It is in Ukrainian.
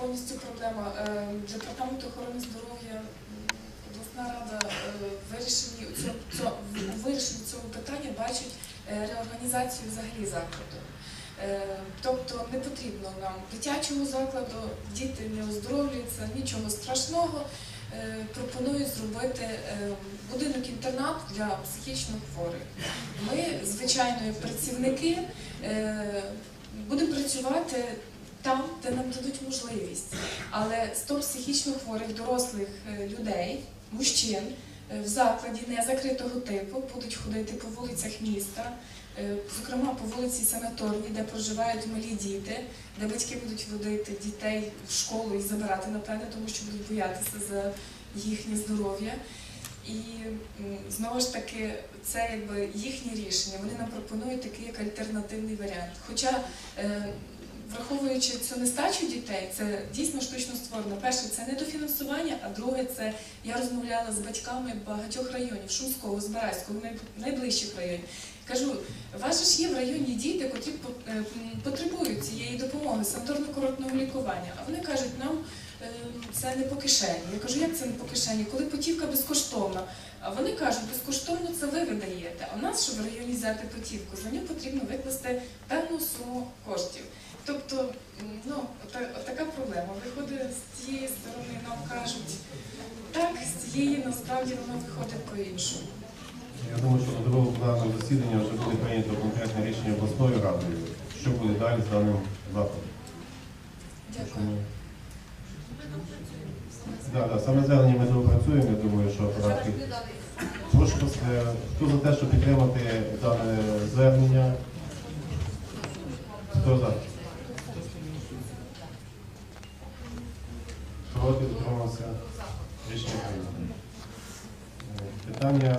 повністю проблема. Е, Департамент охорони здоров'я, обласна рада е, вирішені у вирішенні цього питання бачать е, реорганізацію взагалі закладу. Тобто не потрібно нам дитячого закладу, діти не оздоровлюються, нічого страшного. Пропонують зробити будинок-інтернат для психічно хворих. Ми, звичайно, як працівники, будемо працювати там, де нам дадуть можливість. Але 100 психічно хворих дорослих е, людей, мужчин, е, в закладі не закритого типу будуть ходити по вулицях міста, е, зокрема по вулиці Санаторній, де проживають малі діти, де батьки будуть водити дітей в школу і забирати, напевне, тому що будуть боятися за їхнє здоров'я. І знову ж таки, це якби їхнє рішення. Вони нам пропонують такий як альтернативний варіант. Хоча, враховуючи цю нестачу дітей, це дійсно штучно створено. Перше, це недофінансування, а друге, це я розмовляла з батьками багатьох районів Шумського, Збаразького, най- найближчих районів. Кажу, вас ж є в районі діти, по- е, потребують цієї допомоги, санаторно-курортного лікування. А вони кажуть, нам е, це не по кишені. Я кажу, як це не по кишені? Коли путівка безкоштовна. А вони кажуть, безкоштовно це ви видаєте. А в нас, щоб в районі взяти путівку, за нього потрібно викласти певну суму коштів. Тобто, м, ну, ота- отака проблема. Виходить з цієї сторони, нам кажуть так, з цієї насправді воно виходить по-іншому. Я думаю, що на другому пленарному засіданні вже буде прийнято конкретне рішення обласною радою, що буде далі з даним закладом. Дякую. Так, так, саме зелені ми доопрацюємо, я думаю, що апарат. Прошу вас, е, хто за те, щоб підтримати дане звернення? Хто за? Проти, утримався. Рішення Питання